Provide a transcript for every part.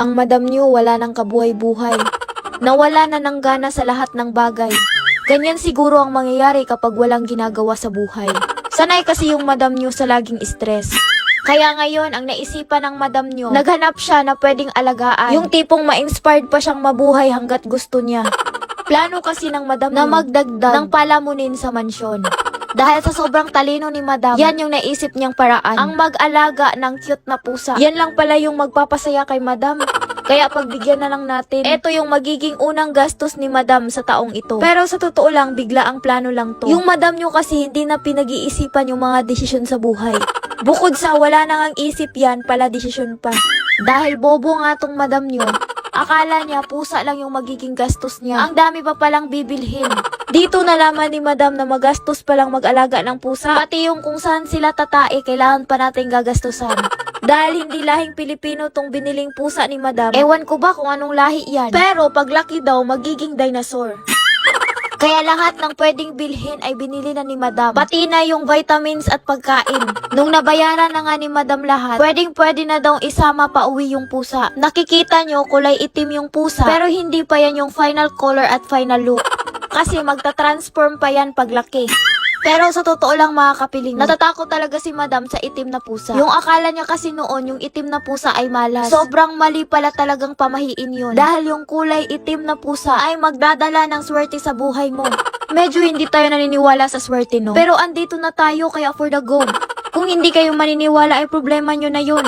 Ang madam niyo wala ng kabuhay-buhay. Nawala na ng gana sa lahat ng bagay. Ganyan siguro ang mangyayari kapag walang ginagawa sa buhay. Sanay kasi yung madam niyo sa laging stress. Kaya ngayon, ang naisipan ng madam niyo, naghanap siya na pwedeng alagaan. Yung tipong ma-inspired pa siyang mabuhay hanggat gusto niya. Plano kasi ng madam na magdagdag ng palamunin sa mansyon. Dahil sa sobrang talino ni madam, yan yung naisip niyang paraan. Ang mag-alaga ng cute na pusa. Yan lang pala yung magpapasaya kay madam. Kaya pagbigyan na lang natin. Ito yung magiging unang gastos ni madam sa taong ito. Pero sa totoo lang, bigla ang plano lang to. Yung madam nyo kasi hindi na pinag-iisipan yung mga desisyon sa buhay. Bukod sa wala nang ang isip yan, pala desisyon pa. Dahil bobo nga tong madam nyo, akala niya pusa lang yung magiging gastos niya. Ang dami pa palang bibilhin. Dito nalaman ni madam na magastos palang mag-alaga ng pusa. Pati yung kung saan sila tatae, kailangan pa natin gagastusan. Dahil hindi lahing Pilipino tong biniling pusa ni madam. Ewan ko ba kung anong lahi yan. Pero paglaki daw, magiging dinosaur. Kaya lahat ng pwedeng bilhin ay binili na ni Madam. Pati na yung vitamins at pagkain. Nung nabayaran na nga ni Madam lahat, pwedeng pwede na daw isama pa uwi yung pusa. Nakikita nyo kulay itim yung pusa, pero hindi pa yan yung final color at final look. Kasi magta-transform pa yan paglaki. Pero sa totoo lang mga kapiling, natatakot talaga si madam sa itim na pusa. Yung akala niya kasi noon, yung itim na pusa ay malas. Sobrang mali pala talagang pamahiin yun. Dahil yung kulay itim na pusa ay magdadala ng swerte sa buhay mo. Medyo hindi tayo naniniwala sa swerte, no? Pero andito na tayo kaya for the go. Kung hindi kayo maniniwala ay problema nyo na yun.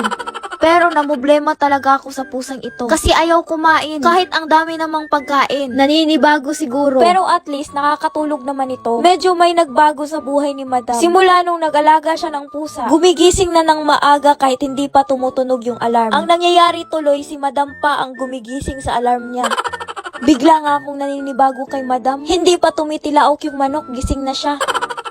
Pero namblema talaga ako sa pusang ito. Kasi ayaw kumain. Kahit ang dami namang pagkain. Naninibago siguro. Pero at least nakakatulog naman ito. Medyo may nagbago sa buhay ni madam. Simula nung nag-alaga siya ng pusa, gumigising na ng maaga kahit hindi pa tumutunog yung alarm. Ang nangyayari tuloy, si madam pa ang gumigising sa alarm niya. Bigla nga akong naninibago kay madam. Hindi pa tumitilaok yung manok, gising na siya.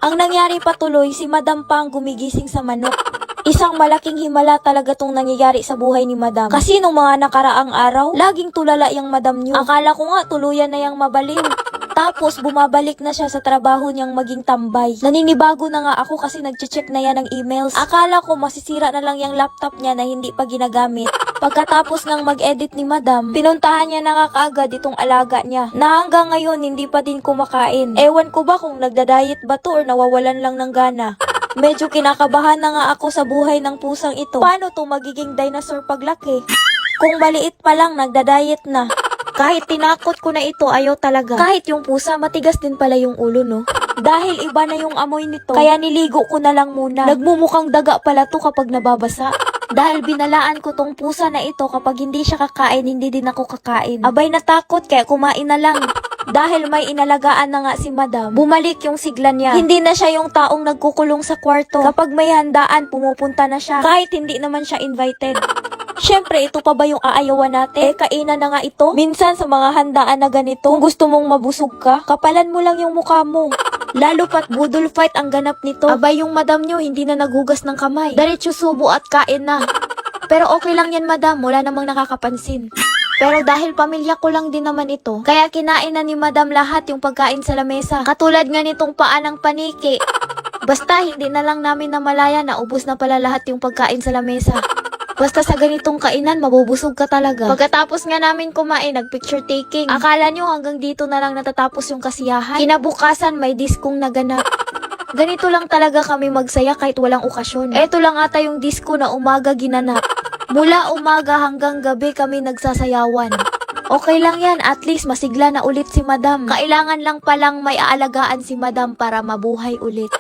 Ang nangyari pa tuloy, si madam pa ang gumigising sa manok. Isang malaking himala talaga tong nangyayari sa buhay ni madam. Kasi nung mga nakaraang araw, laging tulala yung madam niyo. Akala ko nga tuluyan na yung mabaliw. Tapos bumabalik na siya sa trabaho niyang maging tambay. Naninibago na nga ako kasi nagche-check na yan ng emails. Akala ko masisira na lang yung laptop niya na hindi pa ginagamit. Pagkatapos ng mag-edit ni madam, pinuntahan niya na nga kaagad itong alaga niya na hanggang ngayon hindi pa din kumakain. Ewan ko ba kung nagda-diet ba to or nawawalan lang ng gana. Medyo kinakabahan na nga ako sa buhay ng pusang ito. Paano to magiging dinosaur paglaki? Kung maliit pa lang, nagda-diet na. Kahit tinakot ko na ito, ayaw talaga. Kahit yung pusa, matigas din pala yung ulo, no? Dahil iba na yung amoy nito, kaya niligo ko na lang muna. Nagmumukhang daga pala to kapag nababasa. Dahil binalaan ko tong pusa na ito kapag hindi siya kakain, hindi din ako kakain. Abay natakot kaya kumain na lang. Dahil may inalagaan na nga si madam, bumalik yung sigla niya. Hindi na siya yung taong nagkukulong sa kwarto. Kapag may handaan, pumupunta na siya. Kahit hindi naman siya invited. Siyempre, ito pa ba yung aayawan natin? Eh, kainan na nga ito. Minsan sa mga handaan na ganito, kung gusto mong mabusog ka, kapalan mo lang yung mukha mo. Lalo pat budol fight ang ganap nito. Abay yung madam nyo, hindi na naghugas ng kamay. Diretso subo at kain na. Pero okay lang yan madam, wala namang nakakapansin. Pero dahil pamilya ko lang din naman ito, kaya kinain na ni madam lahat yung pagkain sa lamesa. Katulad nga nitong paa ng paniki. Basta hindi na lang namin namalaya na ubos na pala lahat yung pagkain sa lamesa. Basta sa ganitong kainan, mabubusog ka talaga. Pagkatapos nga namin kumain, nag-picture taking. Akala nyo hanggang dito na lang natatapos yung kasiyahan? Kinabukasan, may diskong naganap. Ganito lang talaga kami magsaya kahit walang okasyon. Eto lang ata yung disco na umaga ginanap. Mula umaga hanggang gabi kami nagsasayawan. Okay lang yan, at least masigla na ulit si madam. Kailangan lang palang may aalagaan si madam para mabuhay ulit.